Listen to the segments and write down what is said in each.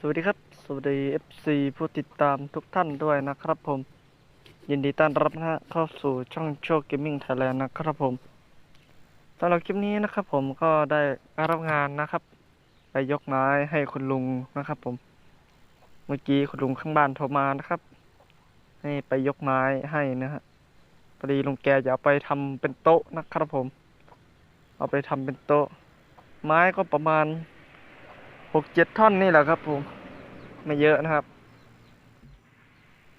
สวัสดีครับ สวัสดี FC ผู้ติดตามทุกท่านด้วยนะครับผม ยินดีต้อนรับนะเข้าสู่ช่องโชคเกมมิ่งไทยแลนด์นะครับผมสำหรับคลิปนี้นะครับผมก็ได้รับงานนะครับ ไปยกไม้ให้คุณลุงนะครับผม เมื่อกี้คุณลุงข้างบ้านโทรมานะครับ ให้ไปยกไม้ให้นะฮะพอดีลุงแกจะเอาไปทำเป็นโต๊ะนะครับผม เอาไปทำเป็นโต๊ะ ไม้ก็ประมาณ หกเจ็ดท่อนนี่แหละครับผมไม่เยอะนะครับ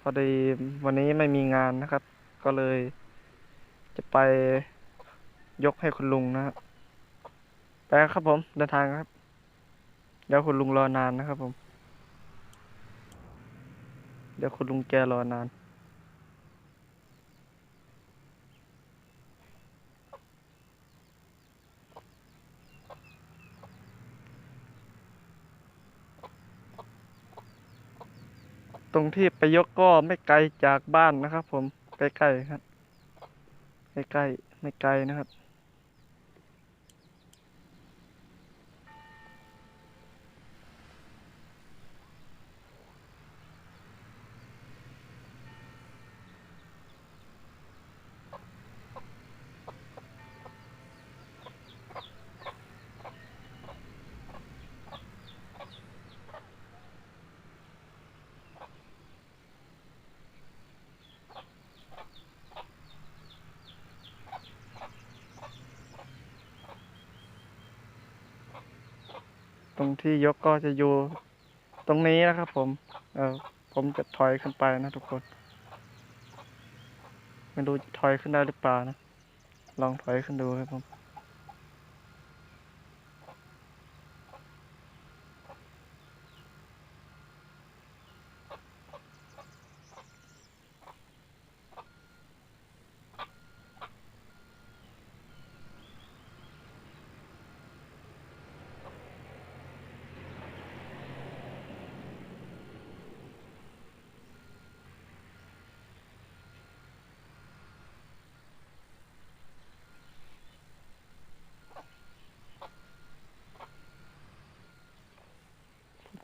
พอดีวันนี้ไม่มีงานนะครับ ก็เลย จะไปยกให้คุณลุงนะครับไปครับผมเดินทางครับ เดี๋ยวคุณลุงรอนานนะครับผม เดี๋ยวคุณลุงแกรอนาน ตรงที่ไปยกก็ไม่ไกลจากบ้านนะครับ ผมใกล้ๆครับใกล้ๆไม่ไกลนะครับ ตรงที่ยกก็จะอยู่ตรงนี้นะครับ ผม เออผมจะถอยขึ้นไปนะทุกคน ไม่รู้จะถอยขึ้นได้หรือเปล่านะ ลองถอยขึ้นดูครับผม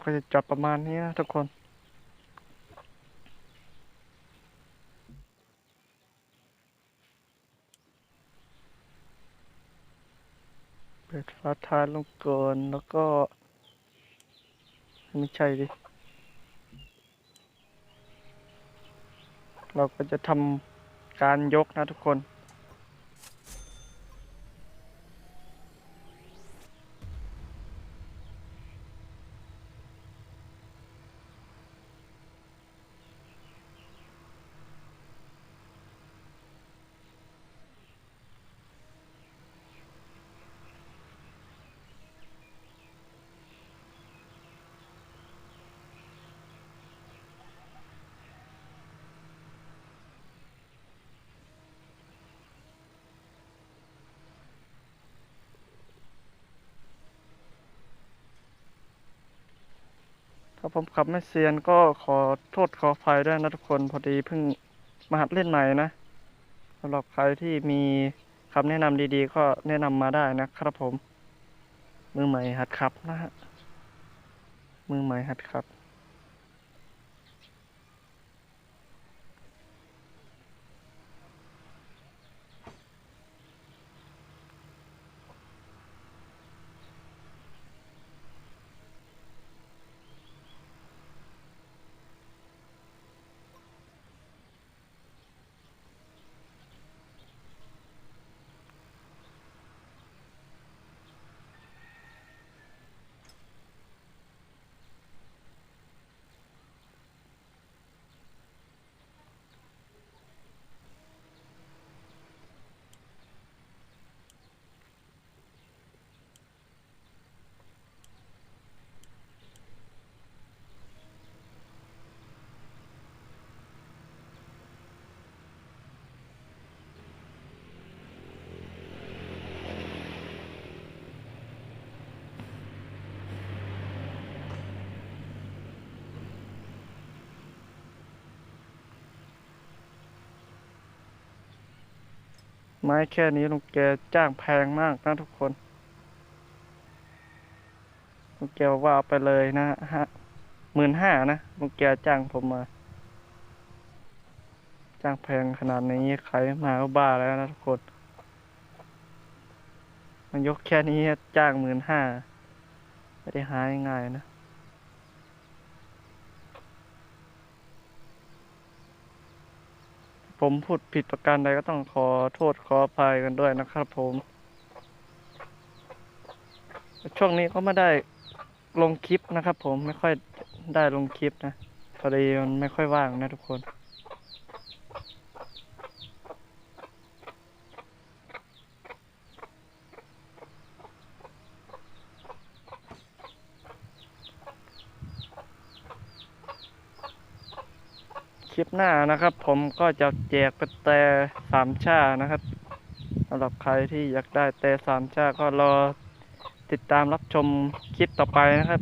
ก็จะจับประมาณนี้นะทุกคน เปิดฝาท้ายลงก่อนแล้วก็ ไม่ใช่ดิ เราก็จะทำการยกนะทุกคน ถ้าผมขับไม่เซียนก็ขอโทษขออภัยด้วยนะทุกคนพอดีเพิ่งมาหัดเล่นใหม่นะสำหรับใครที่มีคำแนะนำดีๆ ก็แนะนำมาได้นะครับผม มือใหม่หัดขับนะฮะมือใหม่หัดขับ ไม้แค่นี้ลุงแกจ้างแพงมากนะทุกคนลุงแกบอกว่าเอาไปเลยนะฮะหมื่นห้านะลุงแกจ้างผมมา จ้างแพงขนาดนี้ใครมาก็บ้าแล้วนะทุกคนมันยกแค่นี้จ้างหมื่นห้าไม่ได้หาง่ายนะ ผมพูดผิดประการใดก็ต้องขอโทษขออภัยกันด้วยนะครับผม ช่วงนี้ก็ไม่ได้ลงคลิปนะครับผมไม่ค่อยได้ลงคลิปนะพอดีมันไม่ค่อยว่างนะทุกคน คลิปหน้านะครับ ผมก็จะแจกเป็นแต่สามชานะครับสำหรับใครที่อยากได้แต่สามชาก็รอติดตามรับชมคลิปต่อไปนะครับ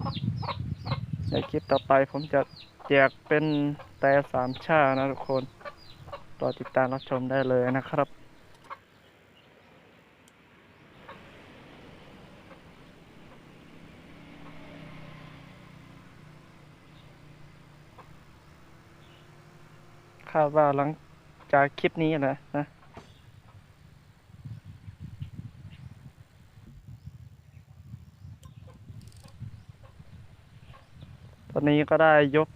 ในคลิปต่อไปผมจะแจกเป็นแต่สามชานะทุกคนรอติดตามรับชมได้เลยนะครับาดว่าหลังจากคลิปนี้นะนะตอนนี้ก็ได้ยก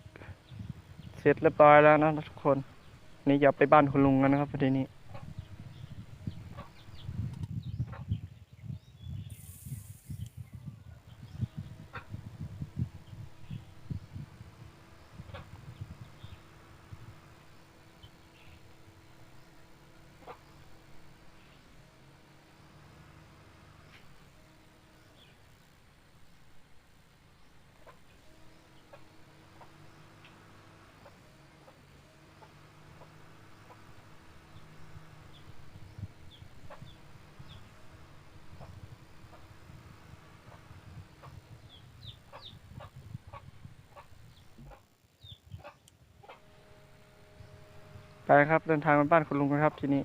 เสร็จเรียบร้อยแล้วนะทุกคน นี่อย่าไปบ้านคุณลุงกันนะครับประเด็นนี้ ไปครับเดินทางไปบ้านคุณลุงกันครับทีนี้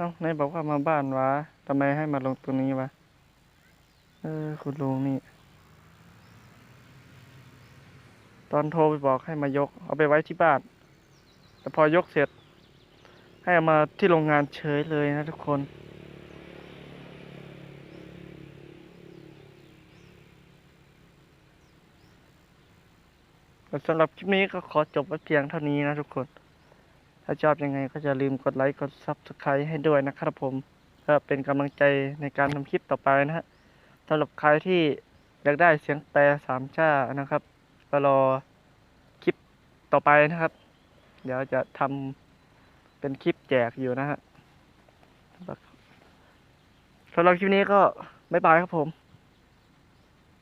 เอ้าไหนบอกว่ามาบ้านวะทำไมให้มาลงตรงนี้วะ เออ คุณลุงนี่ ตอนโทรไปบอกให้มายก เอาไปไว้ที่บ้าน แต่พอยกเสร็จ ให้เอามาที่โรงงานเฉยเลยนะทุกคนสำหรับคลิปนี้ก็ขอจบไว้เพียงเท่านี้นะทุกคน ถ้าชอบยังไงก็อย่าลืมกดไลค์กด Subscribe ให้ด้วยนะครับผมเพื่อเป็นกำลังใจในการทำคลิปต่อไปนะฮะสำหรับใครที่อยากได้เสียงแปลสามชานะครับก็รอคลิปต่อไปนะครับ เดี๋ยวจะทำเป็นคลิปแจกอยู่นะฮะสำหรับคลิปนี้ก็บ๊ายบายครับผม